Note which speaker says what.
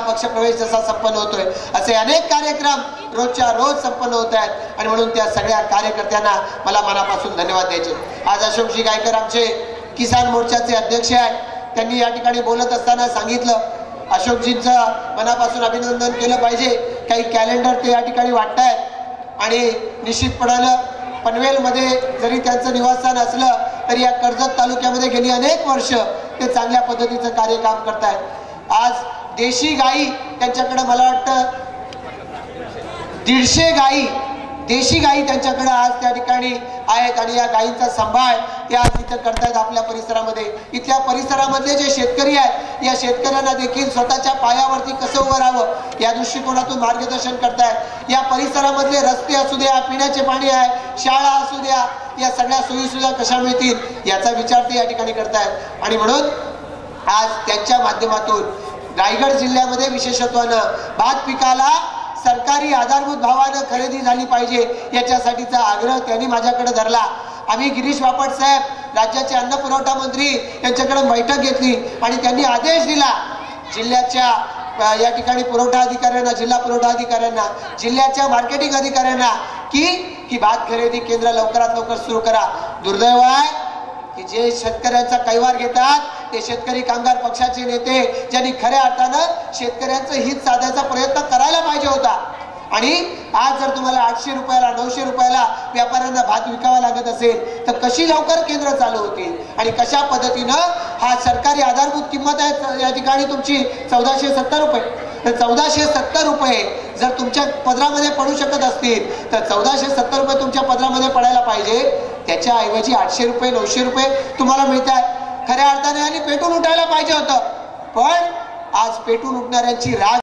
Speaker 1: पक्ष प्रवेश जसा संपन्न होतोय असे अनेक कार्यक्रम रोजच्या रोज संपन्न होत आहेत. आणि म्हणून त्या सगळ्या कार्यकर्त्यांना मला मनापासून धन्यवाद द्यायचे. आज अशोकजी गायकर आमचे किसान मोर्चाचे अध्यक्ष आहेत. त्यांनी या ठिकाणी बोलत असताना सांगितलं अशोकजींचं मनापासून अभिनंदन केलं पाहिजे. काही कॅलेंडर ते या ठिकाणी वाटतायत. आणि निश्चितपणानं पनवेलमध्ये जरी त्यांचं निवासस्थान असलं तरी या कर्जत तालुक्यामध्ये गेली अनेक वर्ष ते चांगल्या पद्धतीचं कार्य काम करतायत. आज देशी गाई त्यांच्याकडे मला वाटतं दीडशे गाई देशी गाई त्यांच्याकडे आज त्या ठिकाणी आहेत आणि या गायींचा सांभाळ ते आज इथं करतायत आपल्या परिसरामध्ये. इथल्या परिसरामधले जे शेतकरी आहेत या शेतकऱ्यांना देखील स्वतःच्या पायावरती कसं उभं राहावं या दृष्टिकोनातून मार्गदर्शन करतायत. या परिसरामधले रस्ते असू द्या पिण्याचे पाणी आहे शाळा असू द्या या सगळ्या सोयीसुविधा कशा मिळतील याचा विचार ते या ठिकाणी करतायत. आणि म्हणून आज त्यांच्या माध्यमातून रायगड जिल्ह्यामध्ये विशेषत्वानं भात पिकाला सरकारी आधारभूत भावानं खरेदी झाली पाहिजे याच्यासाठीचा आग्रह त्यांनी माझ्याकडे धरला. आम्ही गिरीश बापट साहेब राज्याचे अन्न पुरवठा मंत्री यांच्याकडे बैठक घेतली आणि त्यांनी आदेश दिला. जिल्ह्याच्या या ठिकाणी पुरवठा अधिकाऱ्यांना जिल्हा पुरवठा अधिकाऱ्यांना जिल्ह्याच्या मार्केटिंग अधिकाऱ्यांना की ही भात खरेदी केंद्र लवकरात लवकर सुरू करा. दुर्दैव आहे की जे शेतकऱ्यांचा कैवार घेतात ते शेतकरी कामगार पक्षाचे नेते ज्यांनी खऱ्या अर्थानं शेतकऱ्यांचं हित साधायचा प्रयत्न करायला पाहिजे होता. आणि आज जर तुम्हाला आठशे रुपयाला नऊशे रुपयाला व्यापाऱ्यांना भात विकावा लागत असेल तर कशी लवकर केंद्र चालू होतील? आणि कशा पद्धतीनं हा सरकारी आधारभूत किंमत आहे या ठिकाणी तुमची? चौदाशे सत्तर रुपये. तर चौदाशे सत्तर रुपये जर तुमच्या पदरामध्ये पडू शकत असतील तर चौदाशे सत्तर रुपये तुमच्या पदरामध्ये पडायला पाहिजे. त्याच्या ऐवजी आठशे रुपये नऊशे रुपये तुम्हाला मिळतात खऱ्या अर्थाने आणि पेटून उठायला पाहिजे होतं. पण आज पेटून उठणाऱ्यांची राग